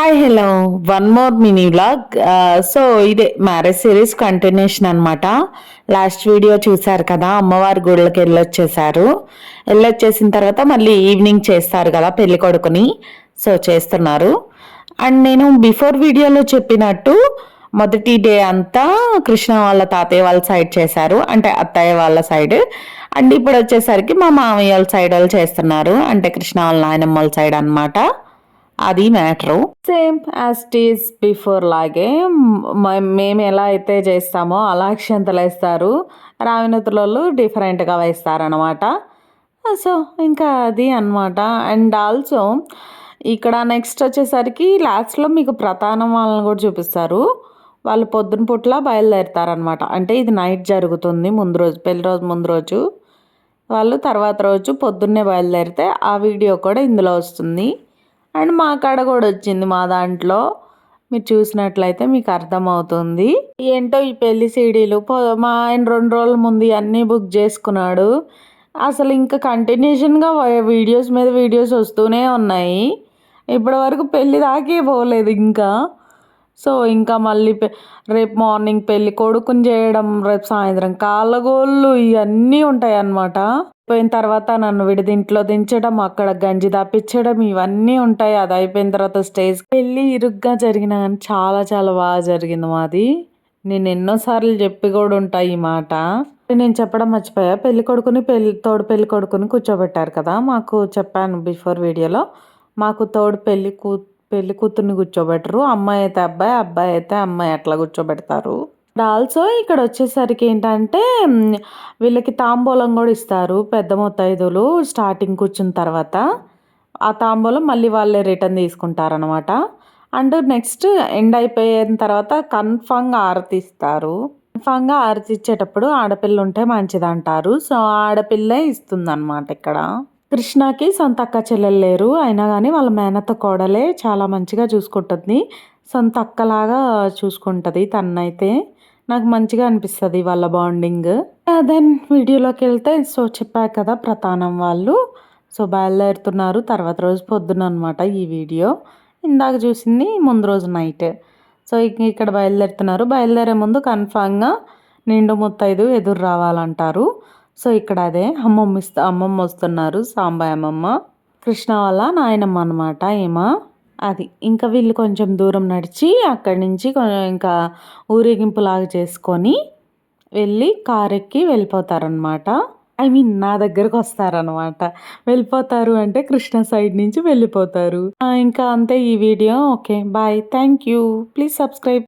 Hi hello one more mini vlog so ఇదే marriage series continuation అనమాట last video చూసారు కదా అమ్మవారి గుళ్ళకి వెళ్ళొచ్చేసారు. వెళ్ళొచ్చేసిన తర్వాత మళ్ళీ ఈవినింగ్ చేస్తారు కదా పెళ్ళి కొడుకుని. సో చేస్తున్నారు. అండ్ నేను బిఫోర్ వీడియోలో చెప్పినట్టు మొదటి డే అంతా కృష్ణ వాళ్ళ తాతయ్య వాళ్ళ సైడ్ చేశారు. అంటే అత్తయ్య వాళ్ళ సైడ్ అండ్ ఇప్పుడు వచ్చేసరికి మా మామయ్య వాళ్ళ సైడ్ వాళ్ళు చేస్తున్నారు. అంటే కృష్ణ వాళ్ళ నాయనమ్మ వాళ్ళ సైడ్ అనమాట అది మ్యాటరు. సేమ్ యాజ్ బిఫోర్ లాగే. మేము ఎలా అయితే చేస్తామో అలా అక్షంతలు వేస్తారు. రావినతులలో డిఫరెంట్గా వేస్తారనమాట సో ఇంకా అది అన్నమాట. అండ్ ఆల్సో ఇక్కడ నెక్స్ట్ వచ్చేసరికి లాస్ట్లో మీకు ప్రధానం వాళ్ళని కూడా చూపిస్తారు. వాళ్ళు పొద్దున పుట్ల బయలుదేరుతారనమాట అంటే ఇది నైట్ జరుగుతుంది ముందు రోజు పెళ్ళి రోజు ముందు రోజు. వాళ్ళు తర్వాత రోజు పొద్దున్నే బయలుదేరితే ఆ వీడియో కూడా ఇందులో వస్తుంది. అండ్ మా కాడ కూడా వచ్చింది మా దాంట్లో. మీరు చూసినట్లయితే మీకు అర్థమవుతుంది. ఏంటో ఈ పెళ్ళి సీడీలు మా ఆయన రెండు రోజుల ముందు అన్నీ బుక్ చేసుకున్నాడు. అసలు ఇంకా కంటిన్యూషన్గా వీడియోస్ మీద వీడియోస్ వస్తూనే ఉన్నాయి. ఇప్పటి వరకు పెళ్ళి దాకే పోలేదు ఇంకా. సో ఇంకా మళ్ళీ రేపు మార్నింగ్ పెళ్ళి కొడుకుని చేయడం రేపు సాయంత్రం కాళ్ళగోళ్ళు ఇవన్నీ ఉంటాయి అన్నమాట పోయిన తర్వాత నన్ను విడిదింట్లో దించడం అక్కడ గంజి దాపించడం ఇవన్నీ ఉంటాయి. అది అయిపోయిన తర్వాత స్టేజ్ పెళ్ళి ఇరుగ్గా జరిగిన కానీ చాలా చాలా బాగా జరిగింది మాది. నేను ఎన్నోసార్లు చెప్పి కూడా ఉంటాయి ఈ మాట. నేను చెప్పడం మర్చిపోయా. పెళ్ళి కొడుకుని పెళ్ళి తోడు పెళ్ళి కొడుకుని కూర్చోబెట్టారు కదా. మాకు చెప్పాను బిఫోర్ వీడియోలో. మాకు తోడు పెళ్ళి కూ పెళ్ళి కూతుర్ని కూర్చోబెట్టరు. అమ్మాయి అయితే అబ్బాయి అబ్బాయి అయితే అమ్మాయి. అట్లా కూర్చోబెడతారు. ఆల్సో ఇక్కడ వచ్చేసరికి ఏంటంటే వీళ్ళకి తాంబూలం కూడా ఇస్తారు పెద్ద మొత్తైదులు స్టార్టింగ్ కూర్చున్న తర్వాత. ఆ తాంబూలం మళ్ళీ వాళ్ళే రిటర్న్ తీసుకుంటారనమాట అండ్ నెక్స్ట్ ఎండ్ అయిపోయిన తర్వాత కన్ఫామ్గా ఆరతి ఇస్తారు. కన్ఫామ్గా ఆరతి ఇచ్చేటప్పుడు ఆడపిల్ల ఉంటే మంచిది అంటారు సో ఆడపిల్లే ఇస్తుందన్నమాట ఇక్కడ. కృష్ణకి సొంత అక్క చెల్లెలు లేరు. అయినా కానీ వాళ్ళ మేనత్త కోడలే చాలా మంచిగా చూసుకుంటుంది. సొంత అక్కలాగా చూసుకుంటుంది తన్నైతే నాకు మంచిగా అనిపిస్తుంది వాళ్ళ బాండింగ్ దెన్ వీడియోలోకి వెళ్తే సో చెప్పాక కదా ప్రధానం వాళ్ళు. సో బయలుదేరుతున్నారు తర్వాత రోజు పొద్దున అనమాట ఈ వీడియో ఇందాక చూసింది ముందు రోజు నైట్ సో ఇక్కడ బయలుదేరుతున్నారు. బయలుదేరే ముందు కన్ఫామ్గా నిండు ముత్తైదు ఎదురు రావాలంటారు. సో ఇక్కడ అదే అమ్మమ్మ ఇస్తా అమ్మమ్మ వస్తున్నారు సాంబాయి అమ్మమ్మ. కృష్ణ వాళ్ళ నాయనమ్మ అనమాట ఏమా అది. ఇంకా వీళ్ళు కొంచెం దూరం నడిచి అక్కడి నుంచి కొ- ఇంకా ఊరేగింపులాగా చేసుకొని వెళ్ళి కార్ ఎక్కి వెళ్ళిపోతారనమాట ఐ మీన్ నా దగ్గరకు వస్తారనమాట వెళ్ళిపోతారు అంటే కృష్ణ సైడ్ నుంచి వెళ్ళిపోతారు. ఇంకా అంతే ఈ video. Okay bye. Thank you. Please subscribe.